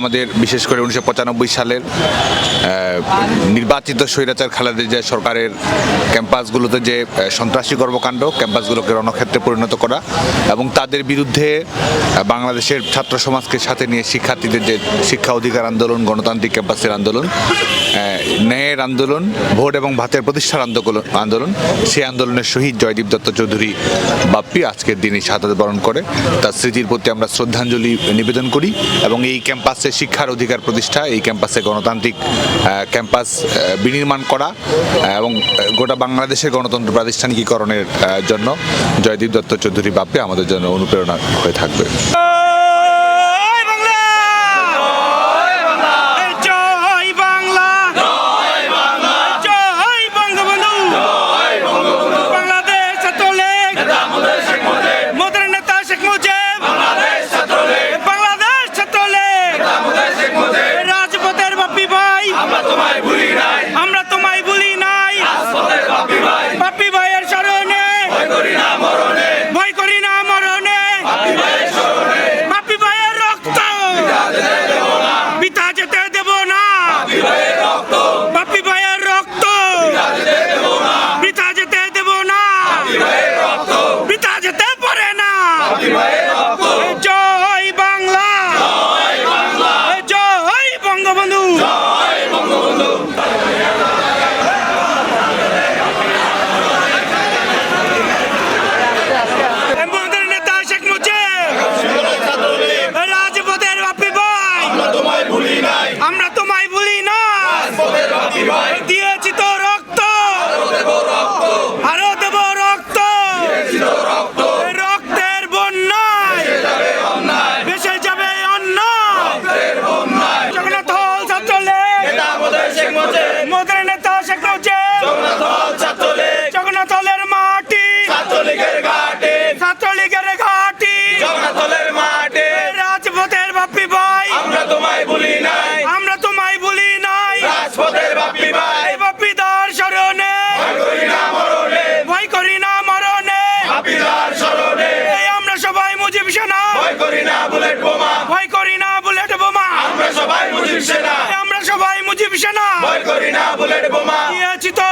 আমাদের বিশেষ করে উনিশশো পঁচানব্বই সালের নির্বাচিত স্বৈরাচার খালেদা যে সরকারের ক্যাম্পাসগুলোতে যে সন্ত্রাসী কর্মকাণ্ড, ক্যাম্পাসগুলোকে রণক্ষেত্রে পরিণত করা এবং তাদের বিরুদ্ধে বাংলাদেশের ছাত্র সমাজকে সাথে নিয়ে শিক্ষার্থীদের যে শিক্ষা অধিকার আন্দোলন, গণতান্ত্রিক ক্যাম্পাসের আন্দোলন ন্যায়ের আন্দোলন, ভোট এবং ভাতের প্রতিষ্ঠার আন্দোলন আন্দোলন, সেই আন্দোলনের শহীদ জয়দীপ দত্ত চৌধুরী বাপ্পি আজকের দিনে শাহাদত বরণ করে। তার স্মৃতির প্রতি আমরা শ্রদ্ধাঞ্জলি নিবেদন করি এবং এই ক্যাম্পাসে শিক্ষার অধিকার প্রতিষ্ঠা, এই ক্যাম্পাসে গণতান্ত্রিক ক্যাম্পাস বিনির্মাণ করা এবং গোটা বাংলাদেশের গণতন্ত্র প্রাতিষ্ঠানিকীকরণের জন্য জয়দীপ দত্ত চৌধুরী বাপ্পে আমাদের জন্য অনুপ্রেরণা হয়ে থাকবে। সেনা। আমরা সবাই মুজিব সেনা। ভয় করি না বুলেট বোমা। আছি তো